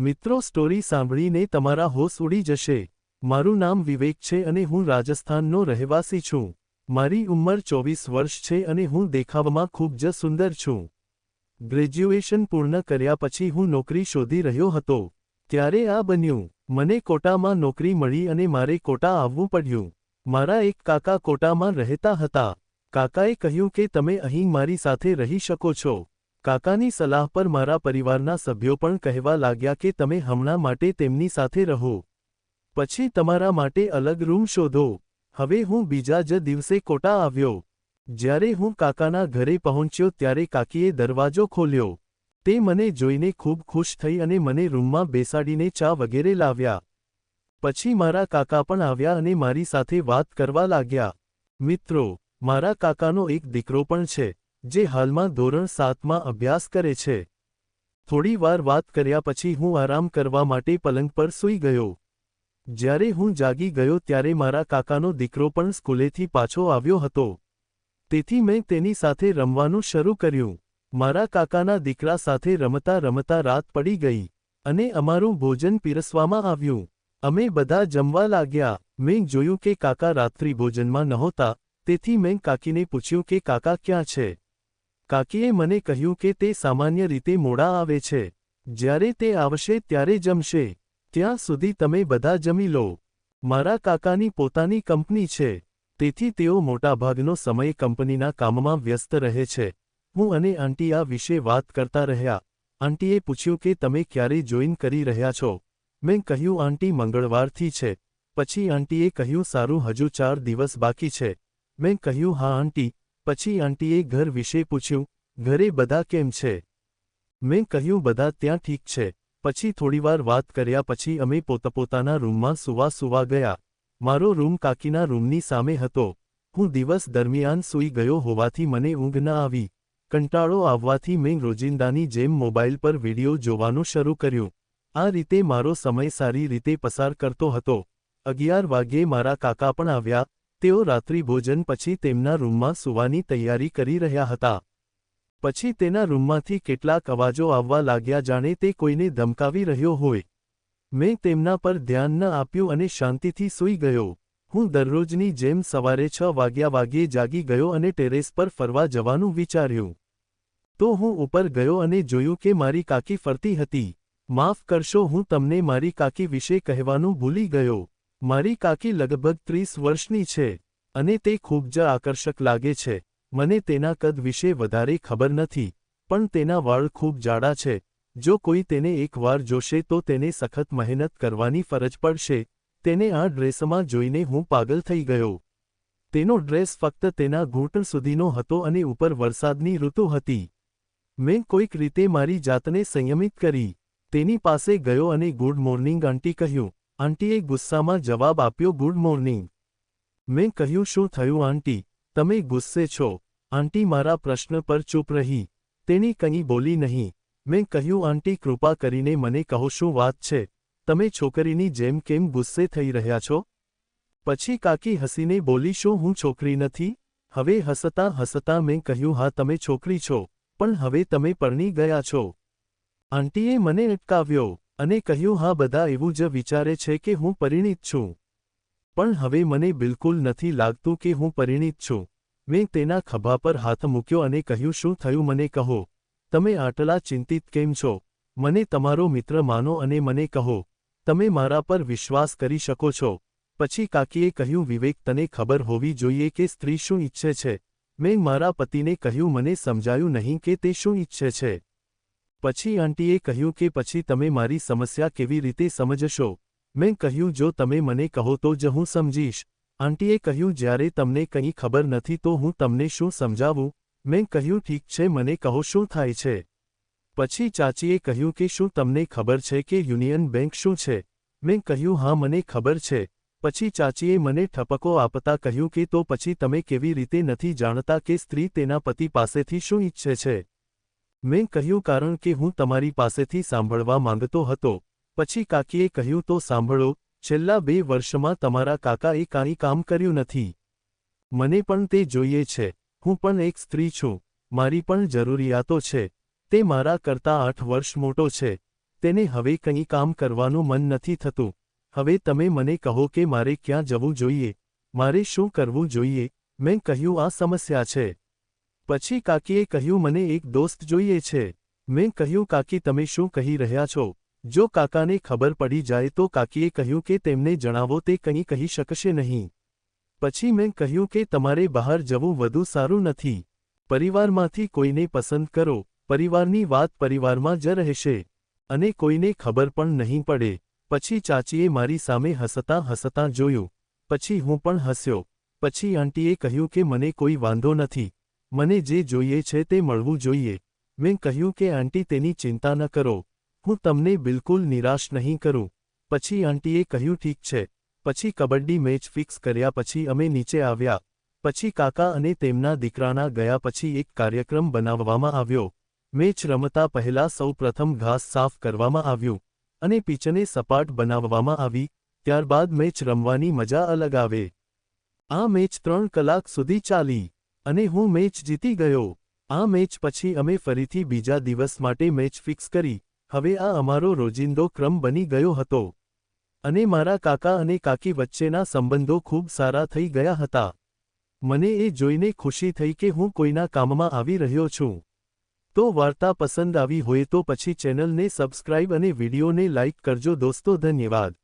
મિત્રો સ્ટોરી સાંભળીને તમારા હોશ ઉડી જશે. મારું નામ વિવેક છે અને હું રાજસ્થાનનો રહેવાસી છું. મારી ઉંમર ચોવીસ વર્ષ છે અને હું દેખાવમાં ખૂબ જ સુંદર છું. ગ્રેજ્યુએશન પૂર્ણ કર્યા પછી હું નોકરી શોધી રહ્યો હતો. ત્યારે આ બન્યું. મને કોટામાં નોકરી મળી અને મારે કોટા આવવું પડ્યું. મારા એક કાકા કોટામાં રહેતા હતા. કાકાએ કહ્યું કે તમે અહીં મારી સાથે રહી શકો છો. કાકાની સલાહ પર મારા પરિવારના સભ્યો પણ કહેવા લાગ્યા કે તમે હમણાં માટે તેમની સાથે રહો. પછી તમારા માટે અલગ રૂમ શોધો. હવે હું બીજા જ દિવસે કોટા આવ્યો. જ્યારે હું કાકાના ઘરે પહોંચ્યો ત્યારે કાકીએ દરવાજો ખોલ્યો. તે મને જોઈને ખૂબ ખુશ થઈ અને મને રૂમમાં બેસાડીને ચા વગેરે લાવ્યા. પછી મારા કાકા પણ આવ્યા અને મારી સાથે વાત કરવા લાગ્યા. મિત્રો, મારા કાકાનો એક દીકરો પણ છે. જે હાલમાં ધોરણ સાતમાં અભ્યાસ કરે છે. થોડી વાર વાત કર્યા પછી હું આરામ કરવા માટે પલંગ પર સૂઈ ગયો. જ્યારે હું જાગી ગયો ત્યારે મારા કાકાનો દીકરો પણ સ્કૂલેથી પાછો આવ્યો હતો. તેથી મેં તેની સાથે રમવાનું શરૂ કર્યું. મારા કાકાના દીકરા સાથે રમતા રમતા રાત પડી ગઈ અને અમારું ભોજન પીરસવામાં આવ્યું. અમે બધા જમવા લાગ્યા. મેં જોયું કે કાકા રાત્રિ ભોજનમાં નહોતા. તેથી મેં કાકીને પૂછ્યું કે કાકા ક્યાં છે? કાકીએ મને કહ્યું કે તે સામાન્ય રીતે મોડા આવે છે. જ્યારે તે આવશે ત્યારે જમશે. ત્યાં સુધી તમે બધા જમી લો. મારા કાકાની પોતાની કંપની છે. તેથી તેઓ મોટાભાગનો સમય કંપનીના કામમાં વ્યસ્ત રહે છે. હું અને આંટી આ વિશે વાત કરતા રહ્યા. આંટીએ પૂછ્યું કે તમે ક્યારે જોઈન કરી રહ્યા છો? મેં કહ્યું, આંટી મંગળવારથી છે. પછી આંટીએ કહ્યું, સારું, હજુ ચાર દિવસ બાકી છે. મેં કહ્યું, હા, આંટી. પછી આંટીએ ઘર વિશે પૂછ્યું, ઘરે બધા કેમ છે? મેં કહ્યું, બધા ત્યાં ઠીક છે. પછી થોડીવાર વાત કર્યા પછી અમે પોતપોતાના રૂમમાં સુવા સુવા ગયા. મારો રૂમ કાકીના રૂમની સામે હતો. હું દિવસ દરમિયાન સૂઈ ગયો હોવાથી મને ઊંઘ ન આવી. કંટાળો આવવાથી મેં રોજિંદાની જેમ મોબાઈલ પર વિડિયો જોવાનું શરૂ કર્યું. આ રીતે મારો સમય સારી રીતે પસાર કરતો હતો. અગિયાર વાગ્યે મારા કાકા પણ આવ્યા. તેઓ રાત્રિભોજન પછી તેમના રૂમમાં સૂવાની તૈયારી કરી રહ્યા હતા. પછી તેના રૂમમાંથી કેટલાક અવાજો આવવા લાગ્યા જાણે તે કોઈને ધમકાવી રહ્યો હોય. મેં તેમના પર ધ્યાન ન આપ્યું અને શાંતિથી સૂઈ ગયો. હું દરરોજની જેમ સવારે છ વાગ્યા વાગ્યે જાગી ગયો અને ટેરેસ પર ફરવા જવાનું વિચાર્યું. તો હું ઉપર ગયો અને જોયું કે મારી કાકી ફરતી હતી. માફ કરશો, હું તમને મારી કાકી વિશે કહેવાનું ભૂલી ગયો. મારી કાકી લગભગ ત્રીસ વર્ષની છે અને તે ખૂબ જ આકર્ષક લાગે છે. મને તેના કદ વિશે વધારે ખબર નથી, પણ તેના વાળ ખૂબ જાડા છે. જો કોઈ તેને એકવાર જોશે તો તેને સખત મહેનત કરવાની ફરજ પડશે. તેને આ ડ્રેસમાં જોઈને હું પાગલ થઈ ગયો. તેનો ડ્રેસ ફક્ત તેના ઘૂંટણ સુધીનો હતો અને ઉપર વરસાદની ઋતુ હતી. મેં કોઈક રીતે મારી જાતને સંયમિત કરી. તેની પાસે ગયો અને ગુડ મોર્નિંગ આંટી કહ્યું આંટીએ ગુસ્સામાં જવાબ આપ્યો ગુડ મોર્નિંગ મેં કહ્યું, શું થયું આંટી? તમે ગુસ્સે છો. આંટી મારા પ્રશ્ન પર ચૂપ રહી. તેણી કંઈ બોલી નહીં. મેં કહ્યું, આંટી, કૃપા કરીને મને કહો, શું વાત છે? તમે છોકરીની જેમ કેમ ગુસ્સે થઈ રહ્યા છો? પછી કાકી હસીને બોલી, શું હું છોકરી નથી? હવે હસતા હસતા મેં કહ્યું, હા, તમે છોકરી છો, પણ હવે તમે પરણી ગયા છો. આંટીએ મને અટકાવ્યો. અને કહ્યું, હા, બધા એવું જ વિચારે છે કે હું પરિણીત છું. પણ હવે મને બિલકુલ નથી લાગતું કે હું પરિણીત છું. મેં તેના ખભા પર હાથ મૂક્યો અને કહ્યું, શું થયું? મને કહો. તમે આટલા ચિંતિત કેમ છો? મને તમારો મિત્ર માનો અને મને કહો. તમે મારા પર વિશ્વાસ કરી શકો છો. પછી કાકીએ કહ્યું, વિવેક, તને ખબર હોવી જોઈએ કે સ્ત્રી શું ઈચ્છે છે. મેં મારા પતિને કહ્યું, મને સમજાયું નહીં કે તે શું ઈચ્છે છે. પછી આંટીએ કહ્યું કે પછી તમે મારી સમસ્યા કેવી રીતે સમજશો? મેં કહ્યું, જો તમે મને કહો તો જ હું સમજીશ. આંટીએ કહ્યું, જ્યારે તમને કંઈ ખબર નથી તો હું તમને શું સમજાવું? મેં કહ્યું, ઠીક છે, મને કહો શું થાય છે? પછી ચાચીએ કહ્યું કે, શું તમને ખબર છે કે યુનિયન બેંક શું છે? મેં કહ્યું, હા, મને ખબર છે. પછી ચાચીએ મને ઠપકો આપતા કહ્યું કે, તો પછી તમે કેવી રીતે નથી જાણતા કે સ્ત્રી તેના પતિ પાસેથી શું ઈચ્છે છે? મેં કહ્યું કારણ કે હું તમારી પાસેથી સાંભળવા માંગતો હતો. પછી કાકીએ કહ્યું, તો સાંભળો, છેલ્લા બે વર્ષમાં તમારા કાકાએ કાંઈ કામ કર્યું નથી. મને પણ તે જોઈએ છે. હું પણ એક સ્ત્રી છું. મારી પણ જરૂરિયાતો છે. તે મારા કરતા આઠ વર્ષ મોટો છે. તેને હવે કંઈ કામ કરવાનું મન નથી થતું. હવે તમે મને કહો કે મારે ક્યાં જવું જોઈએ? મારે શું કરવું જોઈએ? મેં કહ્યું, આ સમસ્યા છે. પછી કાકીએ કહ્યું, મને એક દોસ્ત જોઈએ છે. મેં કહ્યું, કાકી, તમે શું કહી રહ્યા છો? જો કાકાને ખબર પડી જાય તો કાકીએ કહ્યું કે તેમને જણાવો, તે કંઈ કહી શકશે નહીં. પછી મેં કહ્યું કે, તમારે બહાર જવું વધુ સારું નથી. પરિવારમાંથી કોઈને પસંદ કરો. પરિવારની વાત પરિવારમાં જ રહેશે. અને કોઈને ખબર પણ નહીં પડે. પછી ચાચીએ મારી સામે હસતાં હસતાં જોયું. પછી હું પણ હસ્યો. પછી આંટીએ કહ્યું કે, મને કોઈ વાંધો નથી. મને જે જોઈએ છે તે મળવું જોઈએ. મેં કહ્યું કે, આંટી, તેની ચિંતા ન કરો. હું તમને બિલકુલ નિરાશ નહીં કરું. પછી આંટીએ કહ્યું, ઠીક છે. પછી કબડ્ડી મેચ ફિક્સ કર્યા પછી અમે નીચે આવ્યા. પછી કાકા અને તેમના દીકરાના ગયા પછી એક કાર્યક્રમ બનાવવામાં આવ્યો. મેચ રમતા પહેલા સૌપ્રથમ ઘાસ સાફ કરવામાં આવ્યું અને પીચને સપાટ બનાવવામાં આવી. ત્યારબાદ મેચ રમવાની મજા અલગ આવે. આ મેચ ત્રણ કલાક સુધી ચાલી. અને હું મેચ જીતી ગયો. આ મેચ પછી અમે ફરીથી બીજા દિવસ માટે મેચ ફિક્સ કરી. હવે આ અમારો રોજિંદો ક્રમ બની ગયો હતો. અને મારા કાકા અને કાકી વચ્ચેના સંબંધો ખૂબ સારા થઈ ગયા હતા. મને એ જોઈને ખુશી થઈ કે હું કોઈના કામમાં આવી રહ્યો છું. તો વાર્તા પસંદ આવી હોય તો પછી ચેનલને સબસ્ક્રાઇબ અને વિડીયોને લાઇક કરજો દોસ્તો, ધન્યવાદ.